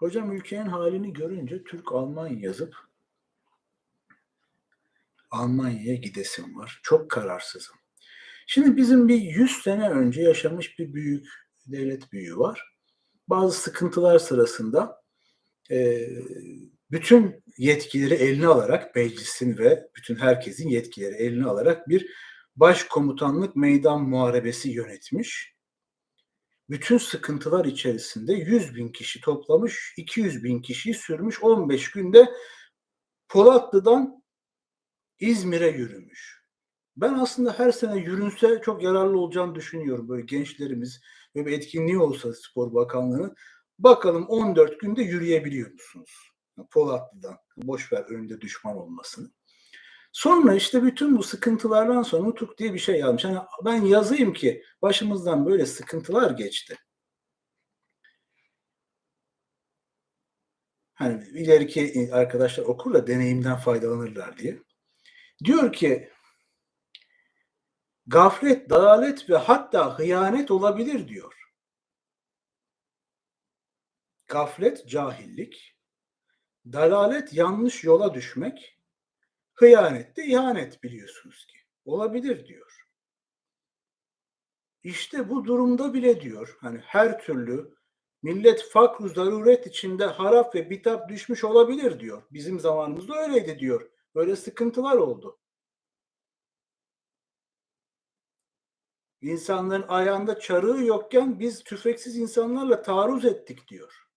Hocam ülkenin halini görünce Türk-Alman yazıp Almanya'ya gidesim var. Çok kararsızım. Şimdi bizim bir 100 sene önce yaşamış bir büyük devlet büyüğü var. Bazı sıkıntılar sırasında e, bütün yetkileri eline alarak meclisin ve bütün herkesin yetkileri eline alarak bir başkomutanlık meydan muharebesi yönetmiş. Bütün sıkıntılar içerisinde 100 bin kişi toplamış, 200 bin kişiyi sürmüş, 15 günde Polatlı'dan İzmir'e yürümüş. Ben aslında her sene yürünse çok yararlı olacağını düşünüyorum. Böyle gençlerimiz ve bir etkinliği olsa Spor Bakanlığı'nın bakalım 14 günde yürüyebiliyor musunuz? Polatlı'dan. Boş ver önünde düşman olmasını. Sonra işte bütün bu sıkıntılardan sonra Nutuk diye bir şey yazmış. Yani ben yazayım ki başımızdan böyle sıkıntılar geçti. Hani ileriki arkadaşlar okur da deneyimden faydalanırlar diye. Diyor ki gaflet, dalalet ve hatta hıyanet olabilir diyor. Gaflet, cahillik, dalalet, yanlış yola düşmek, hıyanet de ihanet biliyorsunuz ki. Olabilir diyor. İşte bu durumda bile diyor hani her türlü millet fakru zaruret içinde harap ve bitap düşmüş olabilir diyor. Bizim zamanımızda öyleydi diyor. Böyle sıkıntılar oldu. İnsanların ayağında çarığı yokken biz tüfeksiz insanlarla taarruz ettik diyor.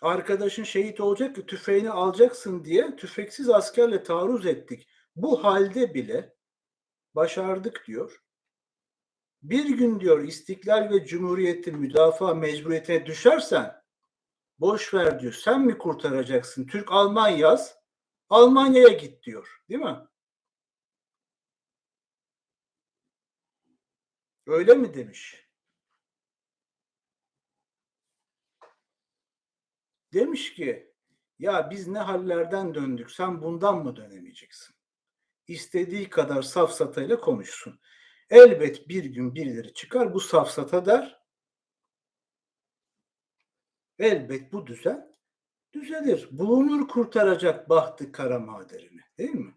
Arkadaşın şehit olacak ki tüfeğini alacaksın diye tüfeksiz askerle taarruz ettik. Bu halde bile başardık diyor. Bir gün diyor istiklal ve cumhuriyetin müdafaa mecburiyetine düşersen boş ver diyor. Sen mi kurtaracaksın? Türk Alman yaz. Almanya'ya git diyor. Değil mi? Öyle mi demiş? Demiş ki ya biz ne hallerden döndük sen bundan mı dönemeyeceksin? İstediği kadar safsatayla konuşsun. Elbet bir gün birileri çıkar bu safsata der. Elbet bu düzen düzelir. Bulunur kurtaracak bahtı kara maderini. Değil mi?